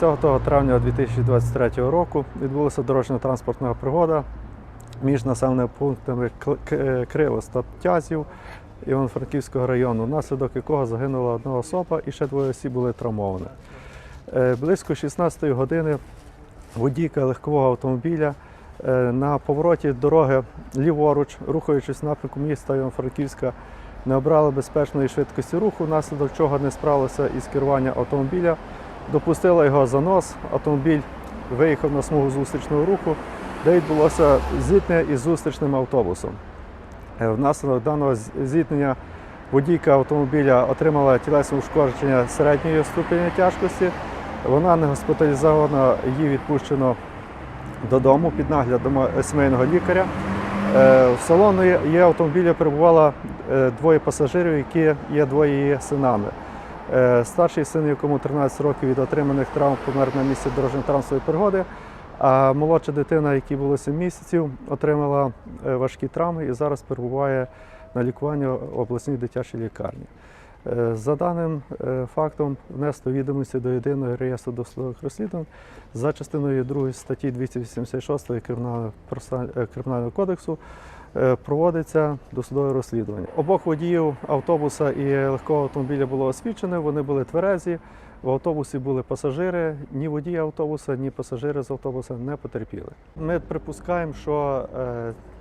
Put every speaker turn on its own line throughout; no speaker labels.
30 травня 2023 року відбулася дорожньо-транспортна пригода між населеними пунктами е, Кривос та Тязів Івано-Франківського району, внаслідок якого загинула одна особа і ще двоє осіб були травмовані. Е, Близько 16-ї години водійка легкового автомобіля е, на повороті дороги ліворуч, рухаючись в напрямку міста Івано-Франківська, не обрала безпечної швидкості руху, внаслідок чого не справилася із керування автомобіля, допустила його занос. Автомобіль виїхав на смугу зустрічного руху, де відбулося зіткнення із зустрічним автобусом. Е, Внаслідок даного зіткнення водійка автомобіля отримала тілесне ушкодження середньої ступені тяжкості. Вона не госпіталізована, її відпущено додому під наглядом е, сімейного лікаря. Е, В салоні її автомобіля перебувало двоє пасажирів, які є двоє її синами. Е, Старший син, якому 13 років від отриманих травм помер на місці дорожньо-транспортної пригоди, а молодша дитина, якій було 7 місяців, отримала е, важкі травми і зараз перебуває на лікуванні в обласній дитячій лікарні. Е, За даним е, фактом внесено відомості до єдиного реєстру досудових розслідувань за частиною 2 статті 286 Кримінального, проста- е, Кримінального кодексу проводиться досудове розслідування. Обох водіїв автобуса і легкого автомобіля було освічено, вони були тверезі. В автобусі були пасажири, ні водії автобуса, ні пасажири з автобуса не потерпіли. Ми припускаємо, що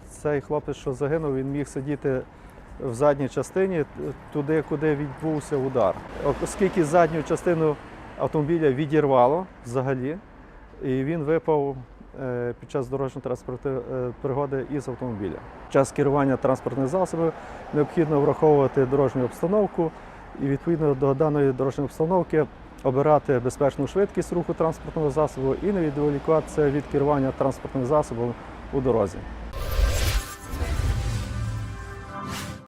цей хлопець, що загинув, він міг сидіти в задній частині, туди, куди відбувся удар. Оскільки задню частину автомобіля відірвало взагалі, і він випав е, під час дорожньо-транспортної е, пригоди із автомобіля. Час керування транспортних засобів необхідно враховувати дорожню обстановку і відповідно до даної дорожньої обстановки обирати безпечну швидкість руху транспортного засобу і не відволікатися від керування транспортним засобом у дорозі.